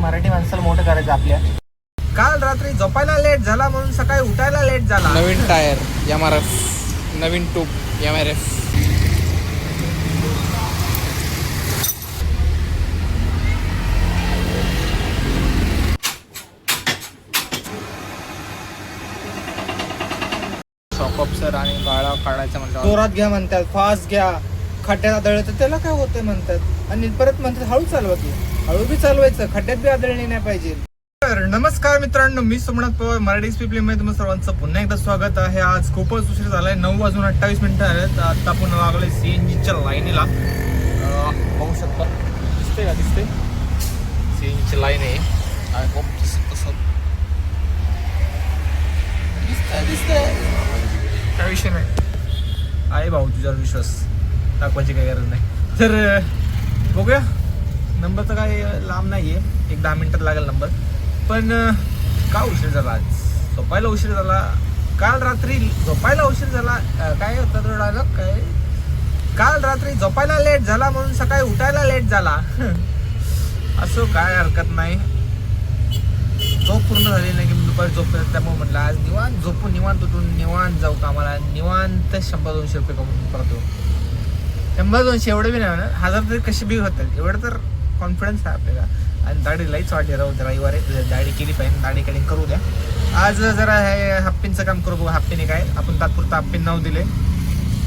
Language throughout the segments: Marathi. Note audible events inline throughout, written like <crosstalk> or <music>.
मराठी माणसाला मोठं करायचं आपल्या. काल रात्री झोपायला लेट झाला म्हणून सकाळी उठायला लेट झाला. नवीन टायर एम आर एफ नवीन tube M R F sir आणि गाळा काढायचा म्हटलं जोरात घ्या म्हणतात फास्ट घ्या. खड्ड्यात आदळलं तर त्याला काय होतंय म्हणतात. आणि परत म्हणतात हळू चालवा की. हळू बी चालवायचं खड्ड्यात बी आदळणी नाही पाहिजे. तर नमस्कार मित्रांनो मी सोमनाथ पवार मराठी स्पीपली मध्ये तुम्हाला सर्वांचं पुन्हा एकदा स्वागत आहे. आज खूपच उशीर झालाय नऊ वाजून अठ्ठावीस मिनिटं आहेत आता आपण लागलोय सीएनजीच्या लाईनीला. पाहू शकता. दिसते का? दिसते सीएनजीची लाईन आहे. आय होप कसं दिसतंय काय विषय नाही. आहे भाऊ तुझ्यावर विश्वास. दाखवायची काही गरज नाही. तर बघूया. नंबर तर काय लांब नाही आहे एक दहा मिनटात लागेल नंबर. पण का उशीर झाला आज? झोपायला उशीर झाला. काल रात्री झोपायला उशीर झाला. काय होतं तो डायलॉग काय? काल रात्री झोपायला लेट झाला म्हणून सकाळी उठायला लेट झाला. <laughs> असो काय हरकत नाही. झोप पूर्ण झाली नाही की मी दुपारी झोपत त्यामुळे म्हटलं आज निवांत झोपून निवांत उठून निवांत जाऊ कामाला. निवांत शंभर दोनशे रुपये कमवून परत. येऊ शंभर दोनशे एवढं बी नाही हजार तरी कशी बी होतात एवढं तर कॉन्फिडन्स आहे आपल्याला. आणि दाढी लईच वाटते राहू द्या रविवारी. दाढी केली पाहिजे दाढी कटिंग करू द्या. आज जरा हे हप्पींचं काम करू बघू हप्पीने काय. आपण तात्पुरतं हप्पीन नाव दिले.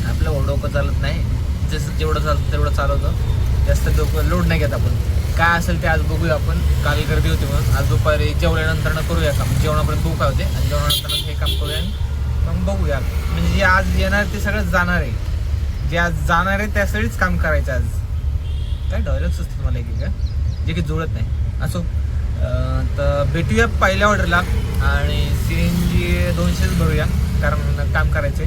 आपलं डोकं चालत नाही. जसं जेवढं चालतं तेवढं चालवतं. जास्त डोकं लोड नाही घेत आपण. काय असेल ते आज बघूया आपण. काल गर्दी होती म्हणून. आज दुपारी जेवल्यानंतर करूया काम. जेवणापर्यंत भूक होते. आणि जेवणानंतर हे काम करूया मग बघूया. म्हणजे जे आज येणार ते सगळं जाणार आहे. जे आज जाणार आहे त्यासाठीच काम करायचं आज. काय डायलॉग्स असतात मला एक जे की जुळत नाही. असो तर भेटूया पहिल्या ऑर्डरला आणि सी एन जी दोनशेच भरूया कारण काम करायचे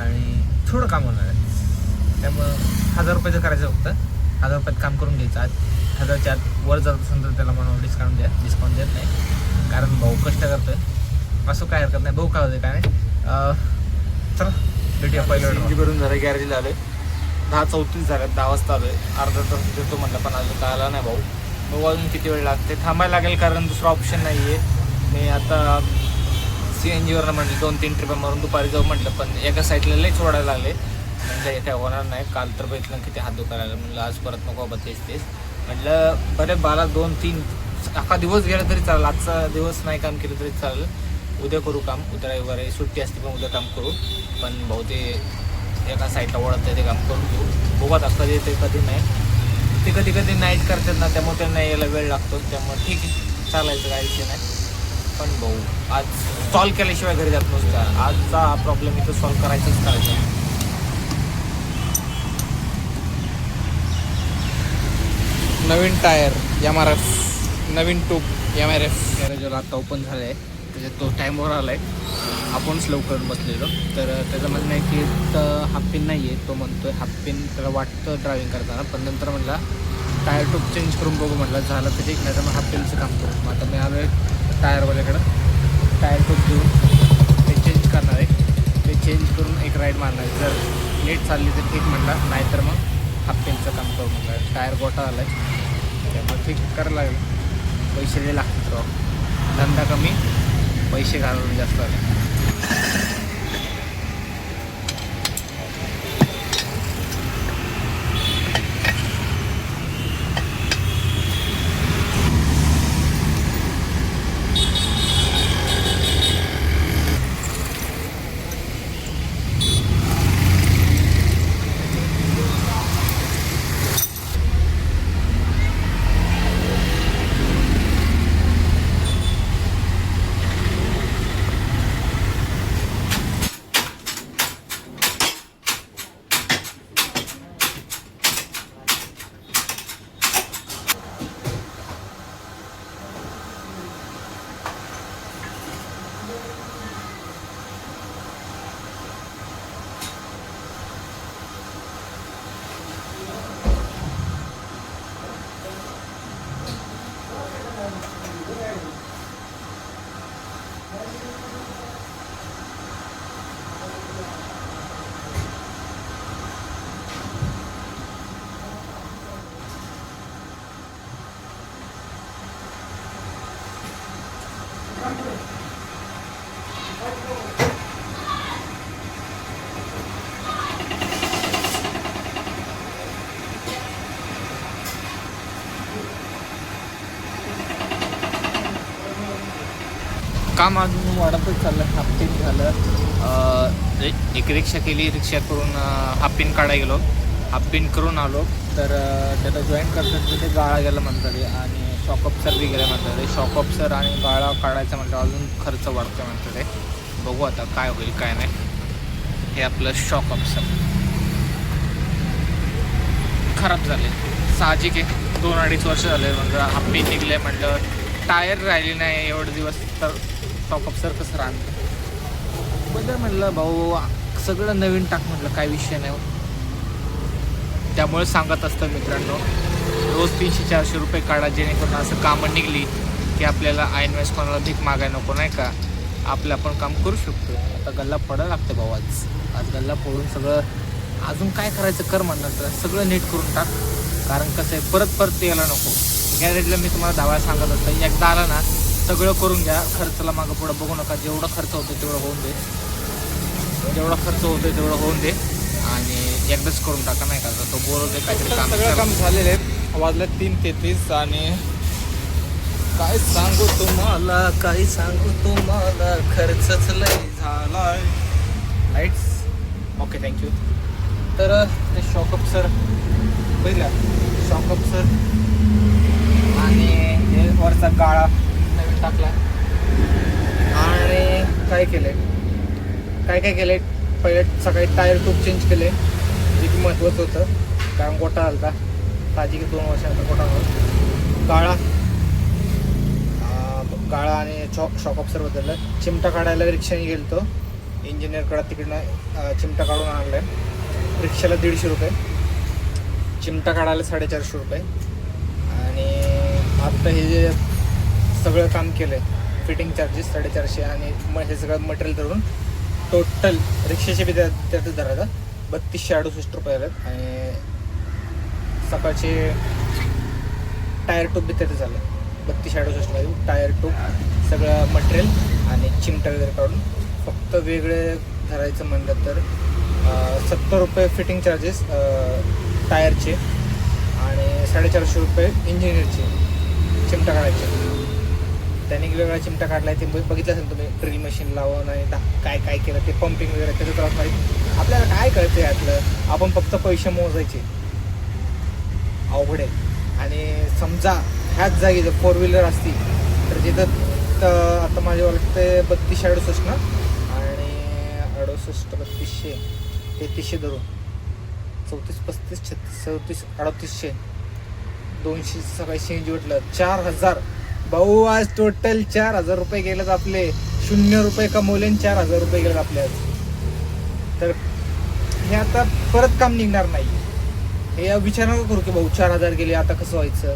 आणि थोडं काम होणार आहे. त्यामुळं हजार रुपयाचं करायचं फक्त हजार रुपयात काम करून घ्यायचं आज हजारच्या आत वर जात असेल तर त्याला म्हणून डिस्काउंट द्या. डिस्काउंट देत नाही. कारण भाऊ कष्ट करतोय. असं काय हरकत नाही. भाऊ काय होते काय नाही. चला भेटूया पहिल्या ऑर्डर करून झालं गॅरेजला आलोय दहा चौतीस झाल्यात दहा वाजता आलोय. अर्धा तास देतो म्हटलं पण अजून काय आला नाही भाऊ. मग अजून किती वेळ लागते. थांबायला लागेल कारण दुसरा ऑप्शन नाही आहे मी आता सी एन जीवरनं म्हटलं दोन तीन ट्रिपा मारून दुपारी जाऊ म्हटलं पण एका साईडला लई सोडायला लागले. म्हणजे काय होणार नाही. काल तर बघितलं किती हात दुखायला म्हणलं आज परत नको बाबा तेच तेच. म्हटलं बरे बारा दोन तीन अख्खा दिवस गेला तरी चालेल. आजचा दिवस नाही काम केलं तरी चालेल. उद्या करू काम. उद्या रविवारी सुट्टी असते पण उद्या काम करू. पण भाऊ ते एका साईडला वळत ते काम करून घेऊ. बघत असतं ते कधी नाही. ते कधी कधी नाईट करतात ना त्यामुळे त्यांना यायला वेळ लागतो. त्यामुळे ठीक आहे. चालायचं काय विषय नाही. पण भाऊ आज सॉल्व केल्याशिवाय घरी जात नसतं. आजचा हा प्रॉब्लेम इथं सॉल्व करायचाच करायचा नवीन टायर एम आर एफ नवीन टूप एम आर एफ गॅरेजवर आता ओपन झालं आहे त्याच्यात तो टाईमवर आला आहे आपणच लवकर बसलेलो. तर त्याचं म्हणणं आहे की तर हाफ पिन नाही आहे तो म्हणतो आहे हाफ पिन त्याला वाटतं ड्रायव्हिंग करताना. पण नंतर म्हणला टायर टूप चेंज करून बघू म्हटलं झालं तर ठीक नाही तर मग हाफ पिनचं काम करू. मग आता मी आलो आहे टायरवाल्याकडं टायर टूप देऊन ते चेंज करणार आहे. ते चेंज करून एक राईड मारणार आहे. जर नीट चालली तर ठीक म्हणला. नाहीतर मग हाफ पिनचं काम करू म्हणलं. टायर गोटा आला आहे त्यामुळे ठीक करायला लागेल. पैसे लागतात राव. धंदा कमी. पैसे घालून जास्त. काम अजून वाढतच चाललं हाफपिन झालं. एक रिक्षा केली रिक्षा करून हाफ पिन काढायला गेलो. हाफ पिन करून आलो. तर त्याला जॉईन करतात तिथे गाळा गेला म्हणतात आणि शॉक ऑप्सर बी गेला म्हणतात. शॉक ऑप्सर आणि गाळा काढायचा म्हटलं अजून खर्च वाढतो म्हणतात ते बघू आता काय होईल काय नाही. हे आपलं शॉक ऑप्सर खराब झाले. साहजिक आहे. दोन अडीच वर्ष झाले म्हणजे हाफ निघले म्हटलं टायर राहिली नाही एवढे दिवस. तर टॉप सर कसं राहतं बदल म्हटलं भाऊ सगळं नवीन टाक म्हटलं काय विषय नाही. त्यामुळे सांगत असतं मित्रांनो रोज तीनशे चारशे रुपये काढा जेणेकरून असं कामं निघली की आपल्याला आयन वेळेस कोणाला भीक मागायला नको नाही का? आपलं आपण काम करू शकतो. आता गल्ला पडायला लागतं भाऊ आज. आज गल्ला फोडून सगळं अजून काय करायचं कर म्हणणार तर सगळं नीट करून टाक. कारण कसं आहे परत परत यायला नको. गॅरेजला मी तुम्हाला दहा वेळा सांगत असतं एकदा आला ना सगळं करून घ्या. खर्चाला मागं पुढं बघू नका. जेवढा खर्च होतो तेवढं होऊन दे. जेवढा खर्च होतो तेवढं होऊन दे. आणि एकदाच करून टाका नाही का? तो बोलवते काहीतरी काम सगळं. काम झालेलं आहे. वाजले तीन तेहतीस आणि काय सांगू तुम्हाला? काय सांगू तुम्हाला? खर्चच लय झालाय. लाईट्स ओके थँक्यू तर ते शॉकअप सर बघितलं? शॉकअप सर आणि हे वरचा नवीन टाकला. आणि काय केलंय? काय काय केलंय? पहिले सकाळी टायर ट्यूब चेंज केले. जे की महत्त्वाचं होतं. कारण गोटा आलता. ताजी की दोन वर्षानंतर गोटा आला. गाळा. अं, गाळा आणि चॉक शॉक ऑप्सर बदललं. चिमटा काढायला रिक्षाने गेलो तो इंजिनियरकडं तिकडनं चिमटा काढून आणलाय. रिक्षाला दीडशे रुपये. चिमटा काढायला साडेचारशे रुपये. आणि आत्ता हे जे सगळं काम केलं आहे फिटिंग चार्जेस साडेचारशे आणि मग हे सगळं मटेरियल धरून टोटल रिक्षाचे बी त्या- त्यातच धरायला बत्तीसशे अडुसष्ट रुपये आलेत आणि सकाळचे टायर टूब बी त्याचं झालं बत्तीसशे अडुसष्टमध्ये टायर टूब सगळं मटेरियल आणि चिमटा वगैरे काढून फक्त वेगळे धरायचं म्हणलं तर सत्तर रुपये फिटिंग चार्जेस टायरचे आणि साडेचारशे रुपये इंजिनियरचे चिमटा काढायचे. त्याने वेगळा चिमटा काढलाय ते बघितलं असेल तुम्ही ड्रिल मशीन लावून आणि काय काय केलं ते पंपिंग वगैरे त्याचं त्रास नाही आपल्याला काय कळतं यातलं? आपण फक्त पैसे मोजायचे. अवघड आहे. आणि समजा ह्याच जागी जर फोर व्हीलर असती तर तिथं आता माझे वाटतं बत्तीसशे अडुसष्ट ना? आणि अडुसष्ट बत्तीसशे तेहतीसशे धरून. चौतीस पस्तीस छत्तीस चौतीस अडतीसशे. दोनशे सकाळी शेंजी उठलं चार हजार भाऊ आज टोटल चार हजार रुपये गेलेत आपले. शून्य रुपये कमवले आणि चार हजार रुपये गेलेत आपले आज. तर हे आता परत काम निघणार नाही. हे विचार नका करू की भाऊ चार हजार गेले आता कसं व्हायचं?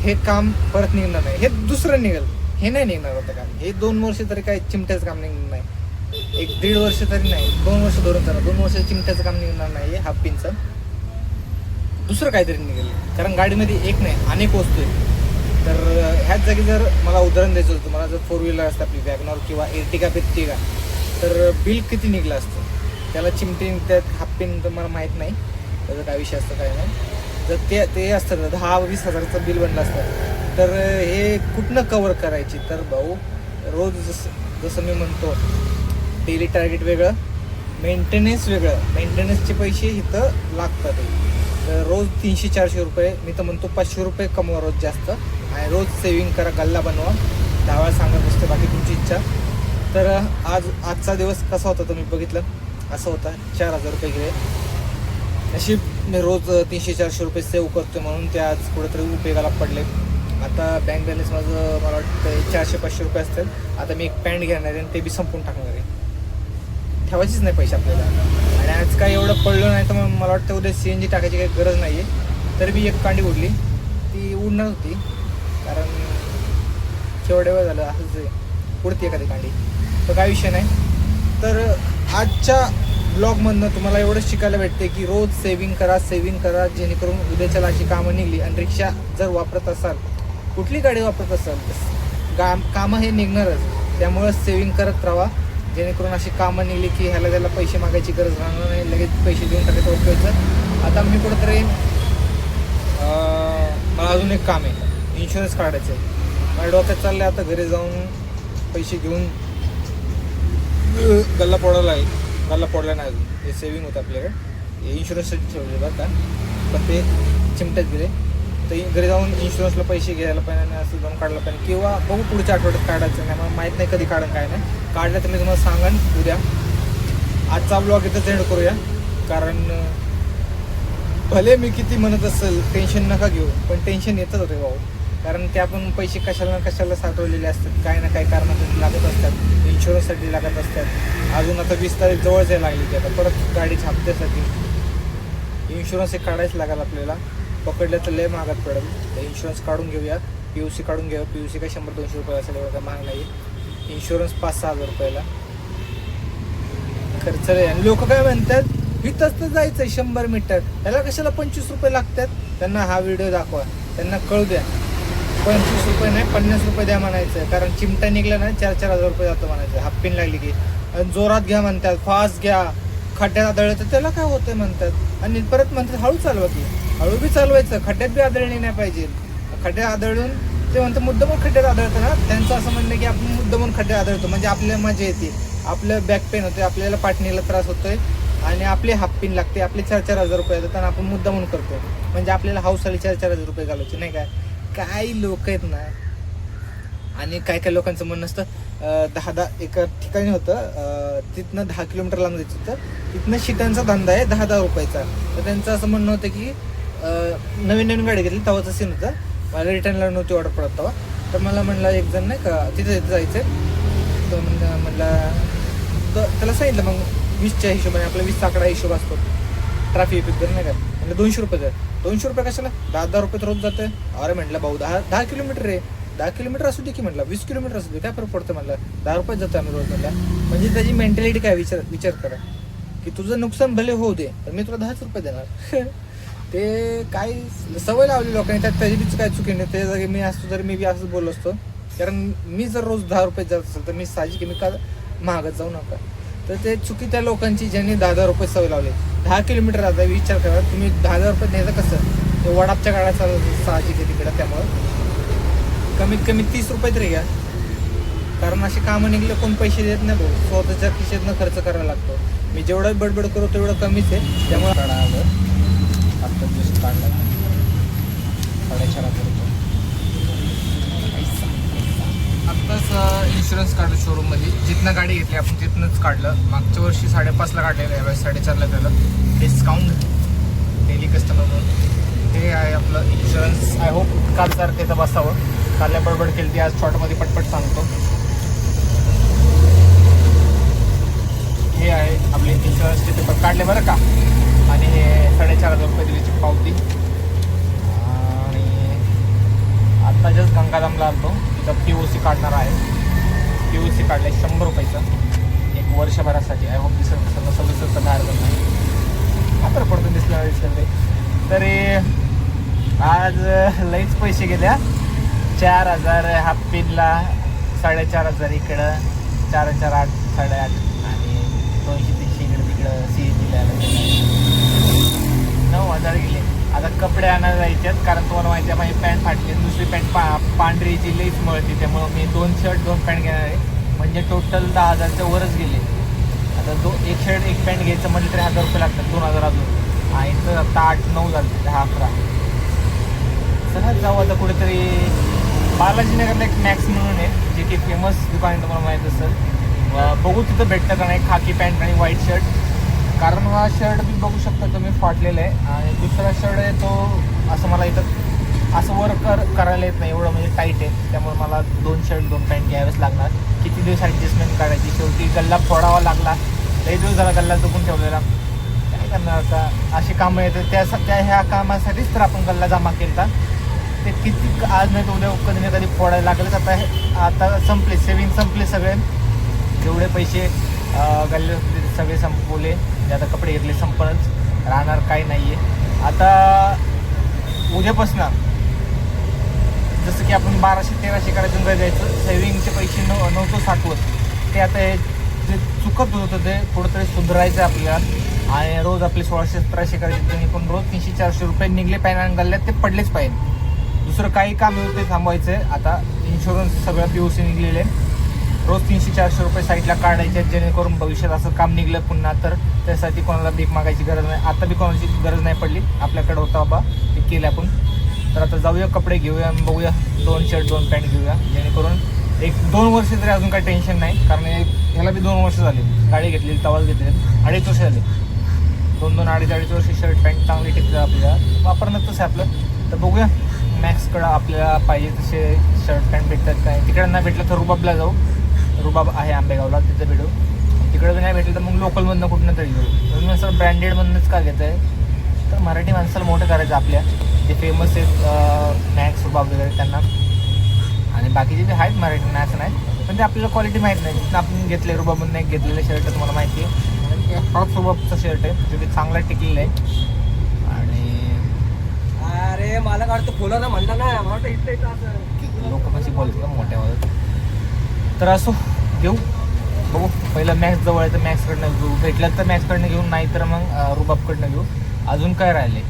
हे काम परत निघणार नाही. हे दुसरं निघेल. हे नाही निघणार होतं काम. हे दोन वर्ष तरी काय चिमट्याचं काम निघणार नाही. एक दीड वर्ष तरी नाही. दोन वर्ष धरून चला. दोन वर्ष चिमट्याचं काम निघणार नाही हाफ पिनचं दुसरं काहीतरी निघेल. कारण गाडीमध्ये एक नाही अनेक वस्तू आहेत. तर ह्याच जागी जर मला उदाहरण द्यायचं होतं मला जर फोर व्हीलर असतं आपली वॅगनॉर किंवा एर्टिका बिर्टिका तर बिल किती निघलं असतं? त्याला चिमटी त्यात हाफ पिन तर मला माहीत नाही. त्याचं काय विषय असतं काय नाही. जर ते ते असतं ना दहा वीस हजाराचं बिल बनलं असतं. तर हे कुठनं कवर करायची? तर भाऊ रोज जसं जसं मी म्हणतो डेली टार्गेट वेगळं मेंटेनन्स वेगळं. मेंटेनन्सचे पैसे इथं लागतात. तर रोज तीनशे चारशे रुपये मी तर म्हणतो पाचशे रुपये कमवा रोज जास्त. आणि रोज सेविंग करा गल्ला बनवा. दहा वेळा सांगत असते बाकी तुमची इच्छा. तर आज आजचा दिवस कसा होता तुम्ही बघितलं? असं होता. चार हजार रुपये गेले. नशीब मी रोज तीनशे चारशे रुपये सेव्ह करतो म्हणून ते आज कुठेतरी उपयोगाला पडले. आता बँक बॅलन्स माझं मला वाटतं चारशे पाचशे रुपये असतील. आता मी एक पॅन्ट घेणार आहे आणि ते बी संपून टाकणार आहे. ठेवायचीच नाही पैसे आपल्याला. आणि आज काय एवढं पडलं नाही तर मग मला वाटतं उद्या सी एन जी टाकायची काही गरज नाही आहे तरी मी एक कांडी उडली. ती उडणार होती. कारण केवढ्या वेळ झालं असंच आहे एखादी कांडी तर काय विषय नाही. तर आजच्या ब्लॉगमधनं तुम्हाला एवढंच शिकायला भेटते की रोज सेविंग करा सेविंग करा जेणेकरून उद्याच्या अशी कामं निघली आणि रिक्षा जर वापरत असाल कुठली गाडी वापरत असाल तर गा कामं हे निघणारच. त्यामुळं सेविंग करत राहा. जेणेकरून अशी कामं निघली की ह्याला त्याला पैसे मागायची गरज राहणार नाही. लगेच पैसे देऊन टाकायचं ओळखायचं आता मी कुठंतरी मला अजून एक काम आहे. इन्शुरन्स काढायचं. आहे माझ्या डोक्यात चालले आता घरी जाऊन पैसे घेऊन गल्ला पडायला आहे गल्ला पडला नाही अजून. हे सेविंग होतं आपल्याकडे. हे इन्शुरन्ससाठी ठेवले बरं का. पण ते चिमट्यात गेले. तर घरी जाऊन इन्शुरन्सला पैसे घ्यायला पाहिजे आणि असं जाऊन काढलं पाहिजे किंवा बघू पुढच्या आठवड्यात काढायचं. नाही मला माहीत नाही कधी काढन काय नाही. काढलं तर मी तुम्हाला सांगान उद्या. आजचा ब्लॉग इथं एंड करूया. कारण भले मी किती म्हणत असेल टेन्शन नका घेऊ. पण टेन्शन येतच होते भाऊ. कारण ते आपण पैसे कशाला ना कशाला साठवलेले असतात. काय ना काय कारणासाठी लागत असतात. इन्शुरन्ससाठी लागत असतात. अजून आता वीस तारीख जवळच जायला लागली ते आता. परत गाडीच्या हप्त्यासाठी इन्शुरन्स हे काढायच लागेल आपल्याला. पकडलं तर लय महागात पडेल. तर इन्शुरन्स काढून घेऊया. पी यू सी काढून घेऊया. पी यू सी काय शंभर दोनशे रुपये असेल एवढं काय महाग नाही. इन्शुरन्स पाच सहा हजार रुपयाला. खर्च आणि लोक काय म्हणतात? इथंच तर जायचंय शंभर मीटर. त्याला कशाला पंचवीस रुपये लागतात? त्यांना हा व्हिडिओ दाखवा. त्यांना कळू द्या. पंचवीस रुपये नाही पन्नास रुपये द्या म्हणायचं. कारण चिमटा निघला ना चार चार हजार रुपये जातो म्हणायचं. हाप्पीन लागली की. आणि जोरात घ्या म्हणतात फास्ट घ्या. खड्ड्यात आदळलं तर त्याला काय होतंय म्हणतात. आणि परत म्हणतात हळू चालवा की. हळू बी चालवायचं खड्ड्यात बी आदळणी नाही पाहिजे. खड्ड्यात आदळून ते म्हणतात मुद्दामून खड्ड्यात आदळतं ना. त्यांचं असं म्हणणं आहे की आपण मुद्दामून खड्ड्यात आदळतो. म्हणजे आपल्याला मजा येते. आपलं बॅक पेन होते आपल्याला पाठणीला त्रास होतोय. आणि आपले हाफ पिन लागते आपले चार चार हजार रुपये येतात आणि आपण मुद्दामून करतो. म्हणजे आपल्याला हाऊसाला चार चार हजार रुपये घालायचे नाही काय काही लोक आहेत ना आणि काय काय लोकांचं म्हणणं असतं दहा दहा एका ठिकाणी होतं तिथनं दहा किलोमीटर लांब जायचं होतं तिथनं शिटांचा धंदा आहे दहा दहा रुपयाचा. तर त्यांचं असं म्हणणं होतं की नवीन नवीन गाडी घेतली तेव्हाचं सीन होतं. मला रिटर्नला नव्हती ऑर्डर पडत तेव्हा. तर मला म्हणला एक जण नाही का तिथं तिथं जायचं तर म्हणला म्हणला तर त्याला सांगितलं मग वीसच्या हिशोबाने आपला वीसचा आकडा हिशोब असतो. ट्रॅफिक पिकर नाही का? म्हणजे दोनशे रुपये जर दोनशे रुपये कशाला? दहा दहा रुपये तर रोज जाते अरे म्हटलं भाऊ दहा दहा किलोमीटर आहे. दहा किलोमीटर असू दे की म्हटलं वीस किलोमीटर असू दे काय फरक पडतं म्हटलं दहा रुपये जातो आम्ही रोज म्हटलं म्हणजे त्याची मेंटॅलिटी काय? विचार विचार करा. की तुझं नुकसान भले होऊ दे पण मी तुला दहाच रुपये देणार. <laughs> ते काय सवय लावली लोकांनी त्यात त्याची बीच काय चुकी नाही. त्या जागी मी असतो तर मी बी असंच बोललो असतो कारण मी जर रोज दहा रुपये जात असेल तर मी साहजिक मी का महागात जाऊ नका. तर ते चुकी त्या लोकांची ज्यांनी दहा हजार रुपये सवय लावली. दहा किलोमीटर आता विचार करा तुम्ही दहा हजार रुपये न्यायचं कसं? ते वडापच्या गाड्या चालत साहजिक आहे तिकडं त्यामुळं. कमीत कमी तीस रुपये तरी घ्या. कारण असे कामं निघले कोण पैसे देत नाही भाऊ. स्वतःच्या खिशेतनं खर्च करायला लागतो. मी जेवढं बडबड करू तेवढं कमीच आहे. त्यामुळे आता जस्ट काढला साडेचार आत्ताच इन्शुरन्स काढलं शोरूममध्ये जिथनं गाडी घेतली आपण तिथनंच काढलं. मागच्या वर्षी साडेपाचला काढलेलं आहे साडेचारला केलं. डिस्काउंट डेली कस्टमर म्हणून. हे आहे आपलं इन्शुरन्स आय होप काल तारखेचं बसावं. काल बडबड केली ती आज शॉर्टमध्ये पटपट सांगतो. हे आहे आपले इन्शुरन्सचे पेपर काढले बरं का? आणि हे साडेचार हजार रुपये दिल्याची पावती आणि आत्ताच्याच गंगाधामला आलतो. तिथं पी ओ सी काढणार आहे. पी ओ सी काढलं आहे शंभर रुपयाचं. एक वर्षभरासाठी. आय होप दिसत नसेल नसं दिसत तर काय हरकत नाही पडतो दिसलं दिसलं ते तरी आज लईच पैसे गेल्या चार हजार हाफ पिनला साडेचार हजार इकडं. चार चार आठ साडेआठ आणि दोनशे तीनशे इकडं तिकडं सी एन नऊ हजार गेले. आता कपडे आणायला जायच्यात कारण तुम्हाला माहिती आहे माझी पॅन्ट फाटली. दुसरी पॅन्ट पा पांढरी जी लईच मळती त्यामुळं मी दोन शर्ट दोन पॅन्ट घेणार आहे. म्हणजे टोटल दहा हजारच्या वरच गेले. आता दो एक शर्ट एक पॅन्ट घ्यायचं म्हटलं तरी हजार रुपये लागतात दोन हजार अजून. आणि तर आता आठ नऊ झाले दहा अकरा. चला जाऊ आता कुठेतरी. बालाजीनगरला एक मॅक्स म्हणून आहे जे की फेमस दुकान आहे तुम्हाला माहीत असेल. बघू तिथं भेटतं का नाही खाकी पॅन्ट आणि व्हाईट शर्ट कारण हा शर्ट तुम्ही बघू शकता तुम्ही फाटलेला आहे. आणि दुसरा शर्ट आहे तो असं मला इथं असं वर्क कर करायला येत नाही एवढं म्हणजे टाईट आहे. त्यामुळे मला दोन शर्ट दोन पॅन्ट घ्यावेच लागणार. किती दिवस ॲडजस्टमेंट काढायची शेवटी गल्ला फोडावा लागला. लई दिवस झाला गल्ला दुखून ठेवलेला. काय करणार आता? अशी कामं येतात त्या त्या ह्या कामासाठीच तर आपण गल्ला जमा केला ते किती आज नाही तर उद्या कधी नाही कधी फोडायला लागलेच. आता हे आता संपले. सेविंग संपले सगळे. जेवढे पैसे गल्ले सगळे संपवले. म्हणजे आता कपडे घेतले संपणच राहणार काही नाही आहे आता उद्यापासून जसं की आपण बाराशे तेराशे करायचं घर जायचं सेव्हिंगचे पैसे नऊ नव्हतं साठवत. ते आता हे जे चुकत होतं ते कुठंतरी सुधारायचं आपल्याला. आणि रोज आपले सोळाशे सतराशे करायचे पण रोज तीनशे चारशे रुपये निघले पाहिजे आणि गल्ल्यात ते पडलेच पाहिजे. दुसरं काही काम होतं ते थांबवायचं आहे. आता इन्शुरन्स सगळं पी ओ सी निघलेले. आहे. रोज तीनशे चारशे रुपये साईडला काढायचे आहेत, जेणेकरून भविष्यात असं काम निघलं पुन्हा तर त्यासाठी कोणाला भीक मागायची गरज नाही. आता बी कोणाची गरज नाही पडली. आपल्याकडे होता बाबा ते केलं आपण. तर आता जाऊया कपडे घेऊया आणि बघूया. दोन शर्ट दोन पॅन्ट घेऊया. जेणेकरून एक दोन वर्ष तरी अजून काही टेन्शन नाही. कारण ह्याला बी दोन वर्ष झाले. गाडी घेतलेली तवाच घेतलेली. अडीच वर्ष झाले. दोन दोन अडीच अडीच वर्ष शर्ट पॅन्ट चांगली टिकते आपल्याला वापरणं तसं आहे आपलं. तर बघूया. मॅक्सकडं आपल्याला पाहिजे तसे शर्ट पॅन्ट भेटतात काय? तिकडे नाही भेटलं तर रुबाबला जाऊ. रुबाब आहे आंबेगावला तिथं भेटू. तिकडे नाही भेटलं तर मग लोकलमधनं कुठनं तरी घेऊ तुम्ही असं ब्रँडेडमधनंच का घेत आहे तर मराठी माणसाला मोठं करायचं आपल्या. जे फेमस आहेत मॅक्स रुबाब वगैरे त्यांना. आणि बाकीचे जे आहेत मराठी असं नाही. पण ते आपल्याला क्वालिटी माहीत नाही. जिथं आपण घेतले रुबाबमधून एक घेतलेलं शर्ट तुम्हाला माहिती आहे. हॉट रुबाबचं शर्ट आहे जो की चांगला टिकलेलं आहे. आणि अरे मला वाटतं फुलं ना म्हणलं ना. मला वाटतं इथलं इथं असं. लोक कशी बोलतात मोठ्या तर असो. घेऊ. बघू. पहिलं मॅक्स जवळ आहे तर मॅक्सकडनं घेऊ. भेटलं तर मॅक्सकडनं घेऊ नाही तर मग रुबाबकडनं घेऊ. अजून काय राहिले?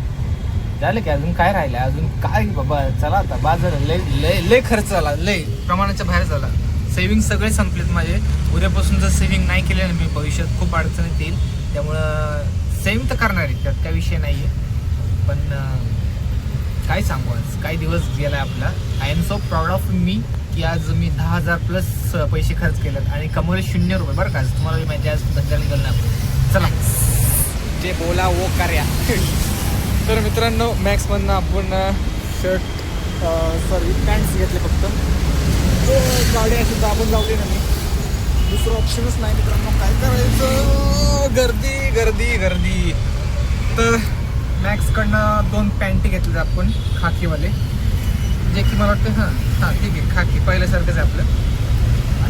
झालं की अजून काय राहिलं? अजून काय बाबा? चला आता. बाजार लय लय लय खर्च झाला. लय प्रमाणाच्या बाहेर झाला. सेव्हिंग सगळे संपलेत माझे. उद्यापासून जर सेव्हिंग नाही केले ना मी भविष्यात खूप अडचणीत येईल. त्यामुळं सेव्हिंग तर करणार आहे त्यात काय विषय नाही आहे पण काय सांगू आज? काही दिवस गेलाय आपला. I am so proud of मी की आज मी दहा हजार प्लस पैसे खर्च केलेत. आणि कमवले शून्य रुपये. बरं का तुम्हाला बी माहिती आज धंद्याला गेलं नाही आपण. चला. जे बोला वो कार्या तर मित्रांनो मॅक्समधनं आपण शर्ट सॉरी पॅन्ट्स घेतले फक्त. तो गाडी अशी दाबून लावली ना मी. दुसरं ऑप्शनच नाही मित्रांनो. काय करायचं? गर्दी गर्दी गर्दी. तर मॅक्सकडनं दोन पॅन्टी घेतले आपण खाकीवाले. जे की मला वाटतं हां हां ठीक आहे खाकी पहिल्यासारखंच आहे आपलं.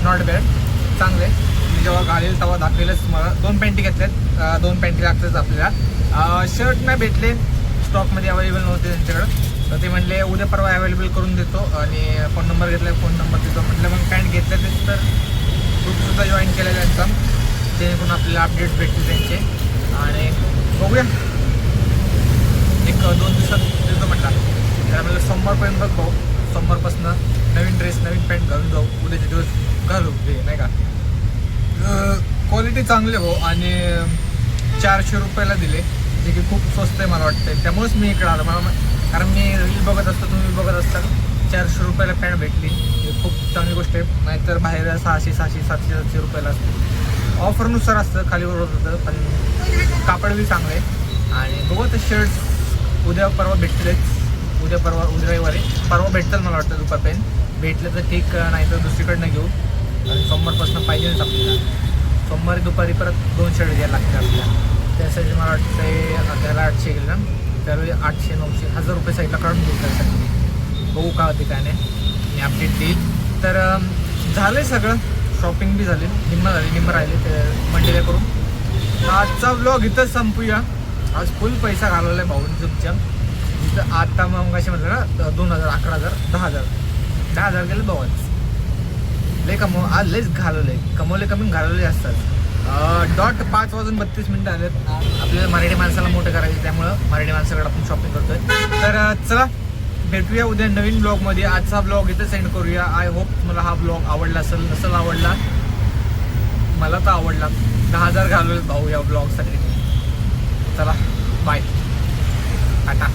नॉट बॅड चांगलं आहे. मी जेव्हा घालेल तेव्हा दाखवेलच तुम्हाला. दोन पॅन्टी घेतल्यात. दोन पॅन्टी लागतात आपल्याला. शर्ट नाही भेटले. स्टॉकमध्ये अवेलेबल नव्हते त्यांच्याकडं. तर ते म्हणले उद्या परवा अवेलेबल करून देतो. आणि फोन नंबर घेतला फोन नंबर देतो. म्हटलं मग पॅन्ट घेतल्यात तर ग्रुपसुद्धा जॉईन केलं त्यांचा जेणेकरून आपल्याला अपडेट भेटतील त्यांचे. आणि बघूया. एक दोन दिवसात देतो म्हटलं. तर आम्हाला सोमवारपर्यंत बघ. भाऊ सोमवारपासून नवीन ड्रेस नवीन पॅन्ट घालून जाऊ. उद्याचे दिवस घालू. ते नाही का? क्वालिटी चांगली हो आणि चारशे रुपयाला दिले. जे की खूप स्वस्त आहे मला वाटतं त्यामुळेच मी इकडे आलो. मला कारण मी रील बघत असतो तुम्ही बघत असताल. चारशे रुपयाला पॅन्ट भेटली. ही खूप चांगली गोष्ट आहे. नाहीतर बाहेर सहाशे सहाशे सातशे सातशे रुपयाला असते. ऑफरनुसार असतं. खाली वर होतं पण कापड बी चांगलं आहे. आणि बघू ते शर्ट उद्या परवा भेटतीलच. उद्या परवा उद्या रविवारी. परवा भेटतात मला वाटतं दुपारपर्यंत भेटलं तर ठीक नाही तर दुसरीकडनं घेऊ. आणि सोमवारपासून पाहिजेच आपल्याला. सोमवारी दुपारी परत दोन शर्ट घ्यायला लागते आपल्याला. त्यासाठी मला वाटतं त्याला आठशे गेलं त्यावेळी आठशे नऊशे हजार रुपये साईडला काढून घेऊ त्यासाठी. बघू का होते काय नाही. मी अपडेट देईल. तर झालं झालं सगळं. शॉपिंग बी झाली. निम्म झाली निम्म राहिले. ते मंडेला करून. आजचा ब्लॉग इथंच संपूया. आज फुल पैसा घालवला आहे भाऊन तुमच्या. इथं आता मग कसे म्हटलं ना दोन हजार अकरा हजार दहा हजार. दहा हजार गेले दोघांच लय कमव आज लयच घालवले कमवले कमी घालवले असतात. डॉट पाच वाजून बत्तीस मिनिटं आलेत. आपल्याला मराठी माणसाला मोठं करायचं त्यामुळं मराठी माणसाकडे आपण शॉपिंग करतोय. तर चला भेटूया उद्या नवीन ब्लॉगमध्ये आजचा ब्लॉग इथं सेंड करूया. आय होप मला हा ब्लॉग आवडला असेल नसेल आवडला मला तर आवडला. दहा हजार घालवले भाऊ या ब्लॉगसाठी चला बाय टाटा.